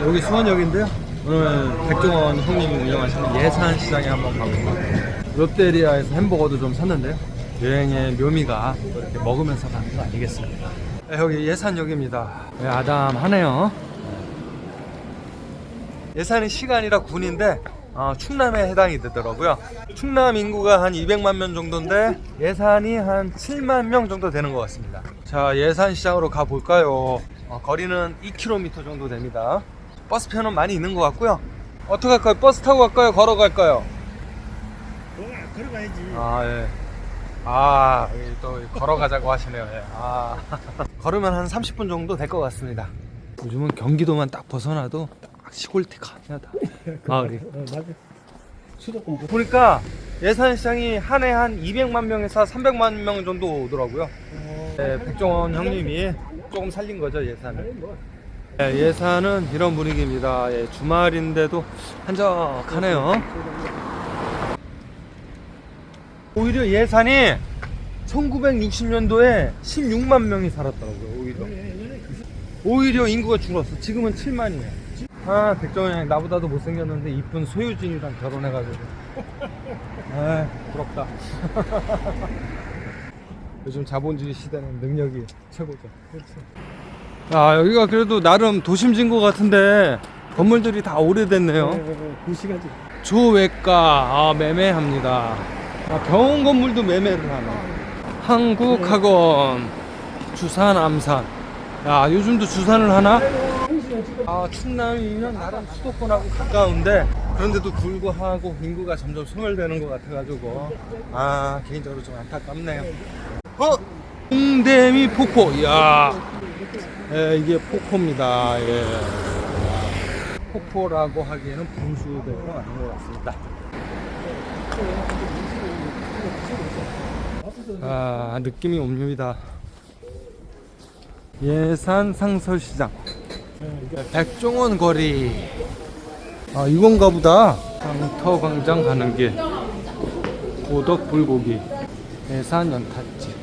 여기 수원역인데요. 오늘 백종원 형님이 운영하시는 예산 시장에 한번 가봅니다. 롯데리아에서 햄버거도 좀 샀는데요. 여행의 묘미가 또 이렇게 먹으면서 가는 거 아니겠습니까? 네, 여기 예산역입니다. 네, 아담하네요. 예산이 시간이라 군인데 어, 충남에 해당이 되더라고요. 충남 인구가 한 200만 명 정도인데 예산이 한 7만 명 정도 되는 것 같습니다. 자 예산 시장으로 가 볼까요? 어, 거리는 2km 정도 됩니다. 버스표는 많이 있는 것 같고요. 어떻게 할까요? 버스 타고 갈까요? 걸어 갈까요? 걸어가야지. 아 예. 아 또 걸어가자고 하시네요. 예. 아 걸으면 한 30분 정도 될 것 같습니다. 요즘은 경기도만 딱 벗어나도 딱 시골티가 하다. 마을이. 어, 맞아. 수도권 못. 보니까 예산시장이 한 해 한 200만 명에서 300만 명 정도 오더라고요. 네, 백종원 형님이 조금 살린 거죠 예산을. 네, 예산은 이런 분위기입니다. 예, 주말인데도 한적하네요. 오히려 예산이 1960년도에 16만 명이 살았더라고요. 오히려. 오히려 인구가 줄었어. 지금은 7만이에요. 아, 백종원 형 나보다도 못생겼는데 이쁜 소유진이랑 결혼해가지고. 아, 부럽다. 요즘 자본주의 시대는 능력이 최고죠. 아, 여기가 그래도 나름 도심진 것 같은데 건물들이 다 오래됐네요. 구시가지. 조외과 아, 매매합니다. 아, 병원 건물도 매매를 하네. 한국학원 주산 암산. 야 요즘도 주산을 하나? 아 충남이면 나름 수도권하고 가까운데 그런데도 불구하고 인구가 점점 소멸되는 것 같아가지고 아 개인적으로 좀 안타깝네요. 어? 홍대미 폭포. 이야. 예, 이게 폭포입니다. 예. 폭포라고 하기에는 분수대가 아닌 것 같습니다. 아, 느낌이 옵니다. 예산 상설시장. 백종원 거리. 아, 이건가 보다. 강터 광장 가는 길. 고덕 불고기. 예산 연탄집.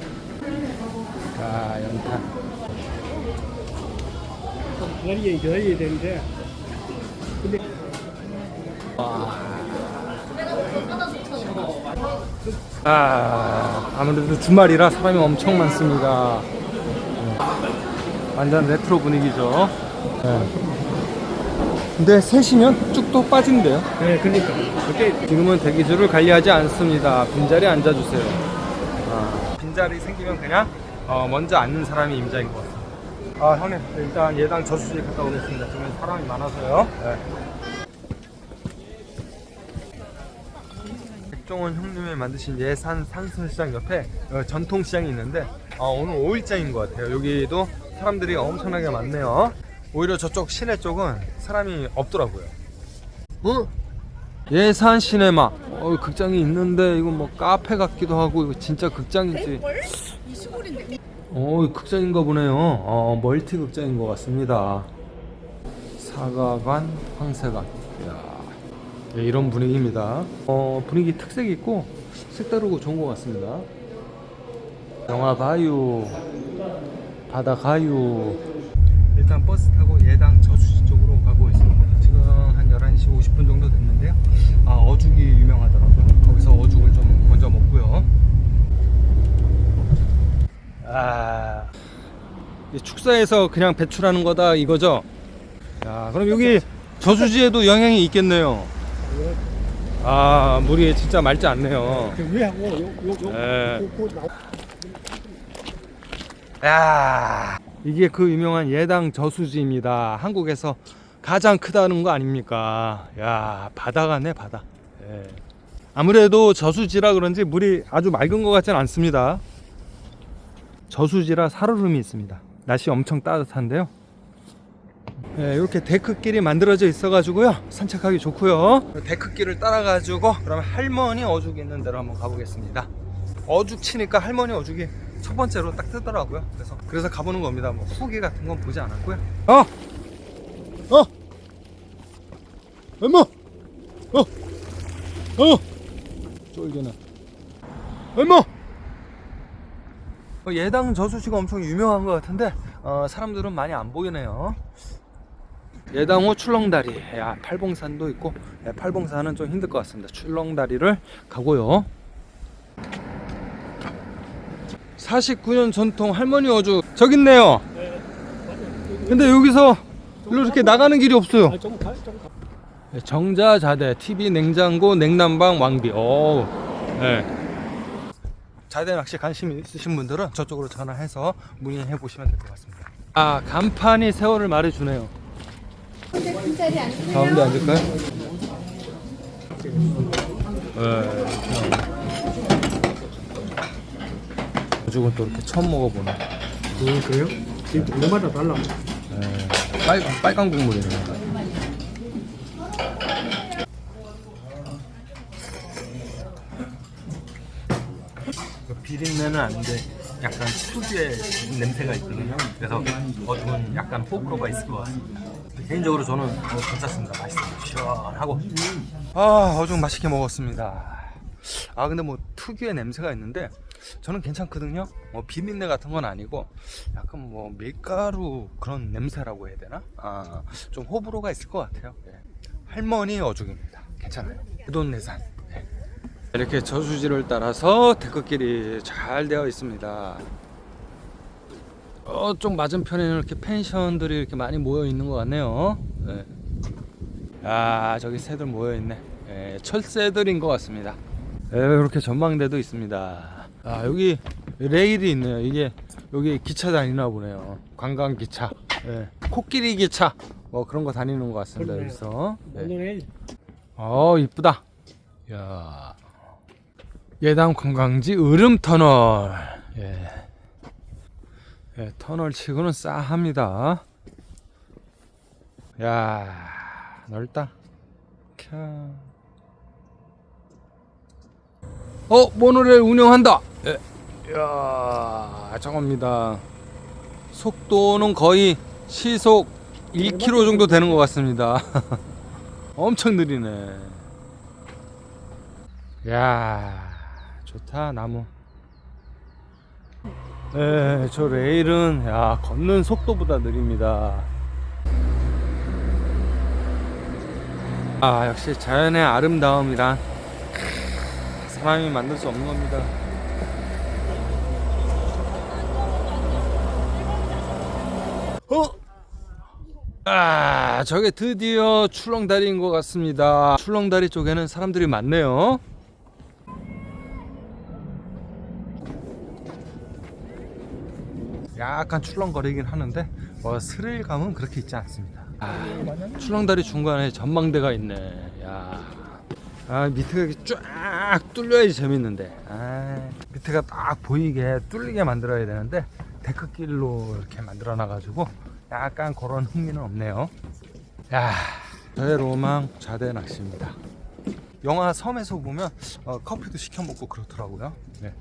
아, 연탄. 기다려야 기다려야 되는데. 근데 아, 아무래도 주말이라 사람이 엄청 많습니다. 네. 완전 레트로 분위기죠. 네. 근데 셋이면 쭉또 빠진대요. 네, 그러니까 그때 지금은 대기줄을 관리하지 않습니다. 빈자리에 앉아주세요. 아, 빈자리 생기면 그냥 어, 먼저 앉는 사람이 임자인 것 같습니다. 아, 형님, 일단 예당 저수지 갔다 오겠습니다. 지금 사람이 많아서요. 네. 백종원 형님이 만드신 예산 상설시장 옆에 어, 전통시장이 있는데 어, 오늘 5일장인 것 같아요. 여기도 사람들이 엄청나게 많네요. 오히려 저쪽 시내 쪽은 사람이 없더라고요. 어? 예산 시네마. 어, 극장이 있는데 이거 뭐 카페 같기도 하고 이거 진짜 극장인지. 이 시골인데 어, 극장인가 보네요. 어, 멀티 극장인 것 같습니다. 사과관, 황새관. 이야. 네, 이런 분위기입니다. 어, 분위기 특색이 있고 색다르고 좋은 것 같습니다. 영화 봐요. 바다 가요. 일단 버스 타고 예당 저수지 쪽으로 가고 있습니다. 지금 한 11시 50분 정도 됐는데요. 아, 어죽이 유명하더라고요. 거기서 어죽을 좀 먼저 먹고요. 아, 이 축사에서 그냥 배출하는 거다 이거죠? 야, 그럼 여기 저수지에도 영향이 있겠네요. 아, 물이 진짜 맑지 않네요. 네. 야, 이게 그 유명한 예당 저수지입니다. 한국에서 가장 크다는 거 아닙니까? 야, 바다가네 바다. 예. 아무래도 저수지라 그런지 물이 아주 맑은 것 같지는 않습니다. 저수지라 살얼음이 있습니다. 날씨 엄청 따뜻한데요. 예, 이렇게 데크길이 만들어져 있어가지고요 산책하기 좋고요. 데크길을 따라가지고 그러면 할머니 어죽 있는 데로 한번 가보겠습니다. 어죽 치니까 할머니 어죽이 첫 번째로 딱 뜨더라고요. 그래서 그래서 가보는 겁니다. 뭐 후기 같은 건 보지 않았고요. 어, 어, 엄마, 어, 어, 쫄겨나, 엄마. 어, 예당 저수지가 엄청 유명한 것 같은데 어, 사람들은 많이 안 보이네요. 예당호 출렁다리. 야, 팔봉산도 있고 예, 팔봉산은 좀 힘들 것 같습니다. 출렁다리를 가고요. 49년 전통 할머니 어죽 저기 있네요. 근데 여기서 일로 이렇게 나가는 길이 없어요. 아. 네, 정자자대, TV, 냉장고, 냉난방, 왕비. 오, 네. 자대 낚시 관심 있으신 분들은 저쪽으로 전화해서 문의해 보시면 될 것 같습니다. 아, 간판이 세월을 말해주네요. 가운데 앉을까요? 네. 어죽은 또 이렇게 처음 먹어보네. 어, 그래요? 지금 동네마다 달라. 네. 빨간 빨간 국물이네. 그 비린내는 안 돼. 약간 특유의 냄새가 있거든요. 그래서 어죽은 약간 호불호가 있을 것 같습니다. 개인적으로 저는 어, 괜찮습니다. 맛있습니다. 시원하고. 아 어죽 맛있게 먹었습니다. 아 근데 뭐 특유의 냄새가 있는데 저는 괜찮거든요. 뭐 비린내 같은 건 아니고 약간 뭐 밀가루 그런 냄새라고 해야 되나? 아좀 호불호가 있을 것 같아요. 예. 할머니 어죽입니다. 괜찮아요. 해돈내산. 예. 이렇게 저수지를 따라서 데크길이 잘 되어 있습니다. 어쪽 맞은편에는 이렇게 펜션들이 이렇게 많이 모여 있는 것 같네요. 예. 아 저기 새들 모여 있네. 예, 철새들인 것 같습니다. 예, 이렇게 전망대도 있습니다. 아 여기 레일이 있네요. 이게 여기 기차 다니나 보네요. 관광 기차, 예. 코끼리 기차, 뭐 그런 거 다니는 것 같습니다. 여기서. 예. 오늘 어 이쁘다. 야 예당 관광지 으름 터널. 예. 예, 터널 치고는 싸합니다. 야 넓다. 캬. 어 모노레일 운영한다. 예. 야 저겁니다. 속도는 거의 시속 1km 정도 되는 것 같습니다. 엄청 느리네. 야, 좋다 나무. 네, 저 레일은 야 걷는 속도보다 느립니다. 아, 역시 자연의 아름다움이란 크, 사람이 만들 수 없는 겁니다. 어? 아, 저게 드디어 출렁다리인 것 같습니다. 출렁다리 쪽에는 사람들이 많네요. 약간 출렁거리긴 하는데 뭐 스릴감은 그렇게 있지 않습니다. 아, 출렁다리 중간에 전망대가 있네. 야, 아 밑에가 이렇게 쫙 뚫려야지 재밌는데. 아, 밑에가 딱 보이게 뚫리게 만들어야 되는데 데크길로 이렇게 만들어 놔 가지고 약간 그런 흥미는 없네요. 야, 저의 로망 자대 낚시입니다. 영화 섬에서 보면 어, 커피도 시켜 먹고 그렇더라고요. 네.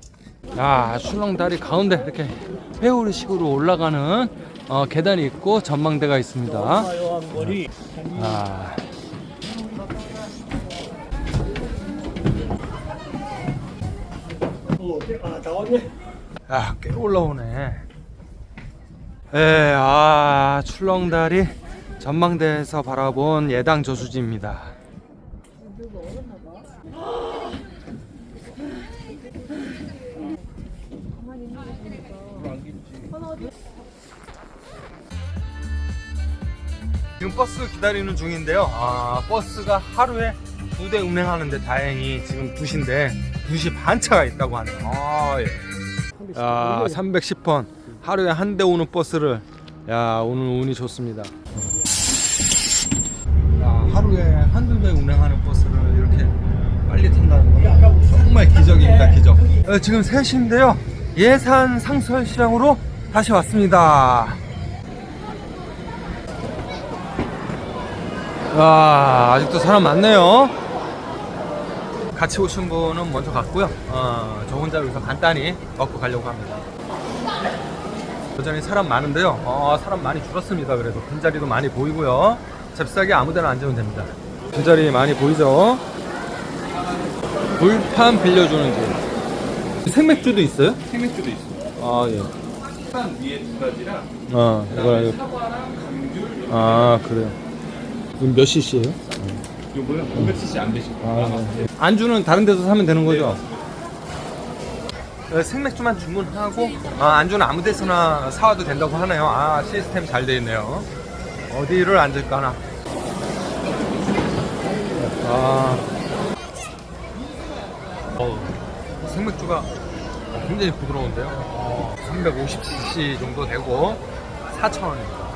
야, 출렁다리 가운데 이렇게 회오리식으로 올라가는 어, 계단이 있고 전망대가 있습니다. 아. 어, 아, 꽤 올라오네. 예, 아, 출렁다리 전망대에서 바라본 예당 저수지입니다. 지금 버스 기다리는 중인데요. 아, 버스가 하루에 두 대 운행하는데 다행히 지금 2시인데 2시 반차가 있다고 하네요. 아, 예. 야, 310번 하루에 한 대 오는 버스를 야, 오늘 운이 좋습니다. 야, 하루에 한두 대 운행하는 버스를 이렇게 빨리 탄다는 건 정말 기적입니다, 기적. 어, 지금 3시인데요. 예산 상설 시장으로 다시 왔습니다. 와, 아직도 사람 많네요. 같이 오신 분은 먼저 갔고요. 어, 저 혼자 여기서 간단히 먹고 가려고 합니다. 여전히 사람 많은데요. 어, 사람 많이 줄었습니다. 그래도 빈자리도 많이 보이고요. 잽싸게 아무데나 앉으면 됩니다. 빈자리 많이 보이죠? 불판 빌려주는 집. 생맥주도 있어요? 생맥주도 있어. 아 예. 판 위에 두 가지랑 아 이거 이거. 아 그래요. 몇 cc예요? 요거요? 500cc 안 되시고. 아, 안주는 다른 데서 사면 되는 거죠? 네, 생맥주만 주문하고 아, 안주는 아무 데서나 사와도 된다고 하네요. 아 시스템 잘 돼 있네요. 어디를 앉을까나. 아, 어, 생맥주가 굉장히 부드러운데요. 어, 350cc 정도 되고 4,000원입니다.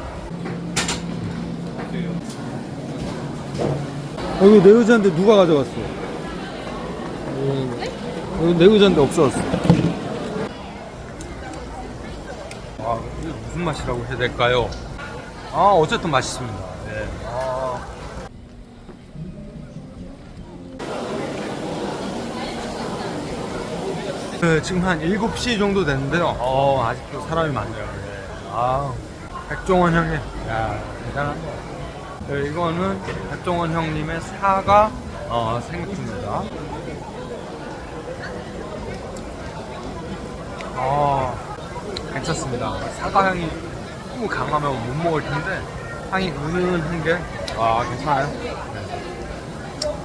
어, 이거 내 의자인데 누가 가져갔어? 어, 이거 내 의자인데 없어졌어. 아, 이게 무슨 맛이라고 해야 될까요? 아, 어쨌든 맛있습니다. 네. 아. 네, 지금 한 7시 정도 됐는데요. 어, 아직도 사람이 많네요. 네. 아, 백종원 형님. 야, 대단하네. 네, 이거는 백종원 형님의 사과 어, 생맥주입니다. 아, 괜찮습니다. 사과 향이 너무 강하면 못 먹을 텐데 향이 은은한 게 아, 괜찮아요. 네.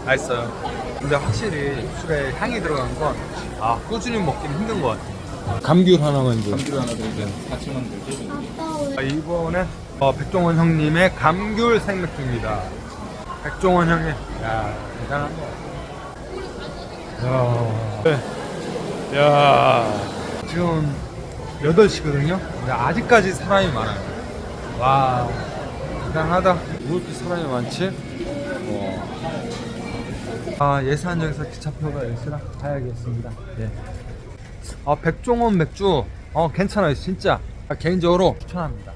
맛있어요. 근데 확실히 술에 향이 들어간 건 아, 꾸준히 먹기는 힘든 것 같아요. 감귤 하나만 줘. 감귤 하나 드리면 4,000원 들죠. 아, 이번엔 어, 백종원 형님의 감귤 생맥주입니다. 백종원 형님, 야 대단한 거. 야, 네. 야, 지금 8시거든요. 근데 아직까지 사람이 많아요. 와, 대단하다. 왜 이렇게 사람이 많지? 아, 예산역에서 기차표가 있으라 가야겠습니다. 예. 아, 백종원 맥주, 어, 괜찮아요, 진짜. 아, 개인적으로 추천합니다.